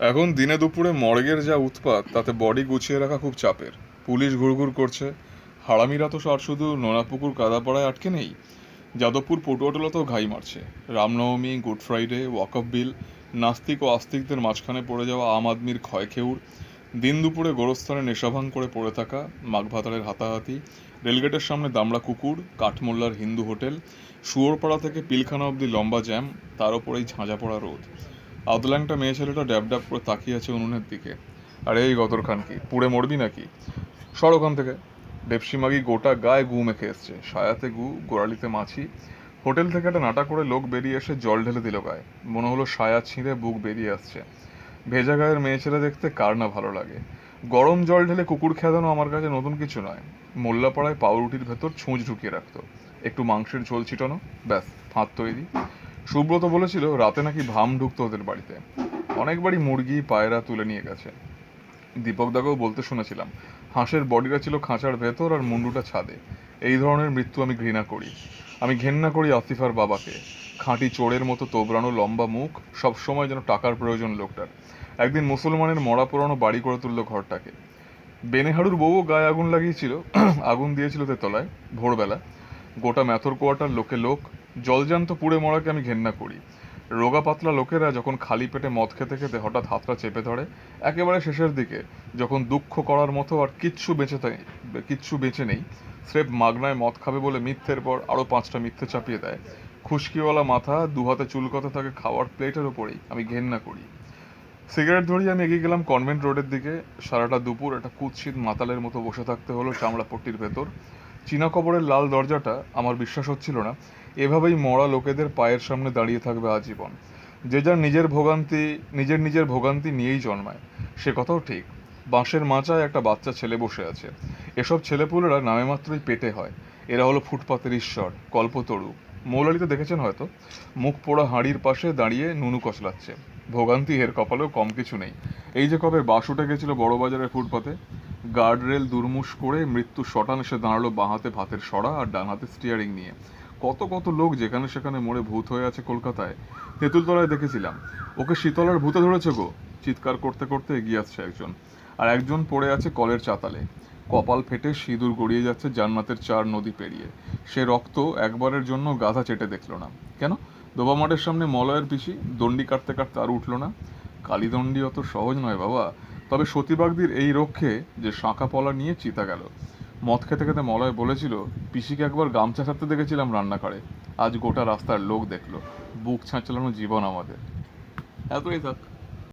এখন দিনে দুপুরে মর্গের যা উৎপাত, তাতে বডি গুছিয়ে রাখা খুব চাপের। পুলিশ ঘুরঘুর করছে। হারামিরা তো আর শুধু নোনাপুকুর কাদাপাড়ায় আটকে নেই, যাদবপুর পটুয়াটলাতেও ঘাই মারছে। রামনবমী, গুড ফ্রাইডে ওয়াকফ বিল, নাস্তিক ও আস্তিকদের মাঝখানে পড়ে যাওয়া আম আদমির ক্ষয়খেউর, দিন দুপুরে গোরস্থানে নেশাভাং করে পড়ে থাকা মাঘভাতারের হাতাহাতি, রেলগেটের সামনে দামড়া কুকুর, কাঠমোল্লার হিন্দু হোটেল, শুয়োরপাড়া থেকে পিলখানা অবধি লম্বা জ্যাম, তার ওপরেই ঝাঁঝা পড়া রোদ। আদল্যাংটা মেয়ে ছেলেটা ড্যাব ড্যাব করে তাকিয়ে আছে উনুনের দিকে। আর এই গতর খান কি? পুড়ে মরবি নাকি? সর ওখান থেকে। দেবসী মাগি গোটা গায়ে গু মেখে এসছে। সায়াতে গু, গোড়ালিতে মাছি। হোটেল থেকে একটা নাটা করে লোক বেরিয়ে এসে জল ঢেলে দিল গায়ে। মনে হলো সায়া ছিঁড়ে বুক বেরিয়ে আসছে। ভেজা গায়ের মেয়ে ছেলে দেখতে কার না ভালো লাগে। গরম জল ঢেলে কুকুর খেদানো আমার কাছে নতুন কিছু নয়। মোল্লাপাড়ায় পাউরুটির ভেতর ছুঁচ ঢুকিয়ে রাখতো। একটু মাংসের ঝোল ছিটানো, ব্যাস, ভাত তৈরি। সুব্রত বলেছিল, রাতে নাকি ভাম ঢুকতো ওদের বাড়িতে। অনেকবারই মুরগি, পায়রা তুলে নিয়ে গেছে। দীপক দাকেও বলতে শুনেছিলাম, হাঁসের বডিটা ছিল খাঁচার ভেতর আর মুন্ডুটা ছাদে। এই ধরনের মৃত্যু আমি ঘৃণা করি। আমি ঘেন্না করি আসিফার বাবাকে। খাঁটি চোরের মতো তোবড়ানো লম্বা মুখ, সবসময় যেন টাকার প্রয়োজন লোকটার। একদিন মুসলমানের মরা পোড়ানো বাড়ি করে তুললো ঘরটাকে। বেনেহাড়ুর বউও গায়ে আগুন লাগিয়েছিল, আগুন দিয়েছিল তেতলায়, ভোরবেলা। গোটা ম্যাথর কোয়াটার লোকে লোক জলজান্ত পুড়ে মরাকে আমি ঘেন্না করি। রোগা পাতলা লোকেরা যখন খালি পেটে মদ খেতে খেতে হঠাৎ হাতটা চেপে ধরে, একেবারে শেষের দিকে যখন দুঃখ করার মতো আর কিচ্ছু বেঁচে থাকে কিচ্ছু বেঁচে নেই, স্রেফ মাগনায় মদ খাবে বলে মিথ্যের পর আরও পাঁচটা মিথ্যে চাপিয়ে দেয়। খুশকিওয়ালা মাথা দু হাতে চুলকতে থাকে খাওয়ার প্লেটের ওপরেই আমি ঘেন্না করি। সিগারেট ধরিয়ে আমি এগিয়ে গেলাম কনভেন্ট রোডের দিকে। সারাটা দুপুর একটা কুৎসিত মাতালের মতো বসে থাকতে হলো চামড়া পট্টির ভেতর। চীনা কবরের লাল দরজাটা আমার বিশ্বাস হচ্ছিল না। এভাবেই মরা লোকেদের পায়ের সামনে দাঁড়িয়ে থাকবে আজীবন। যে যার নিজের ভোগান্তি, নিজের নিজের ভোগান্তি নিয়েই জন্মায়। সে কথাও ঠিক। বাঁশের মাচায় একটা বাচ্চা ছেলে বসে আছে। এসব ছেলেপুলেরা নামে মাত্রই পেটে হয়। এরা হলো ফুটপাতের ঈশ্বর, কল্পতরু। মৌলালিতে দেখেছেন হয়তো? মুখ পোড়া হাঁড়ির পাশে দাঁড়িয়ে নুনু কচলাচ্ছে। ভোগান্তি এর কপালেও কম কিছু নেই। এই যে কবে বাস উঠে গেছিল বড় বাজারের ফুটপাতে? গার্ড রেল দুর্মুশ করে মৃত্যু শটান এসে দাঁড়াল বাঁ হাতে ভাতের সরা আর ডান হাতে স্টিয়ারিং নিয়ে। কত কত লোক যেখানে সেখানে মরে ভূত হয়ে আছে কলকাতায়, তেঁতুলতলায় দেখেছিলাম। ওকে শীতলার ভূতে ধরেছে গো। চিৎকার করতে করতে এগিয়ে আসছে একজন। আর একজন পড়ে আছে কলের চাতালে। কপাল ফেটে সিঁদুর গড়িয়ে যাচ্ছে জান্নাতের চার নদী পেরিয়ে। সে রক্ত একবারের জন্য গাধা চেটে দেখল না। কেন? দোবা মাঠের সামনে মলয়ের পিসি। দণ্ডি কাটতে কাটতে আর উঠল না। কালীদণ্ডি অত সহজ নয় বাবা। তবে সতীবাগদির এই রক্ষে যে শাঁখা পলা নিয়ে চিতা গেল। মদ খেতে খেতে মলয় বলেছিল, পিসিকে একবার গামছা ছাড়তে দেখেছিলাম রান্নাঘরে। আজ গোটা রাস্তার লোক দেখল। বুক ছাঁচলানো জীবন আমাদের। এতই থাক।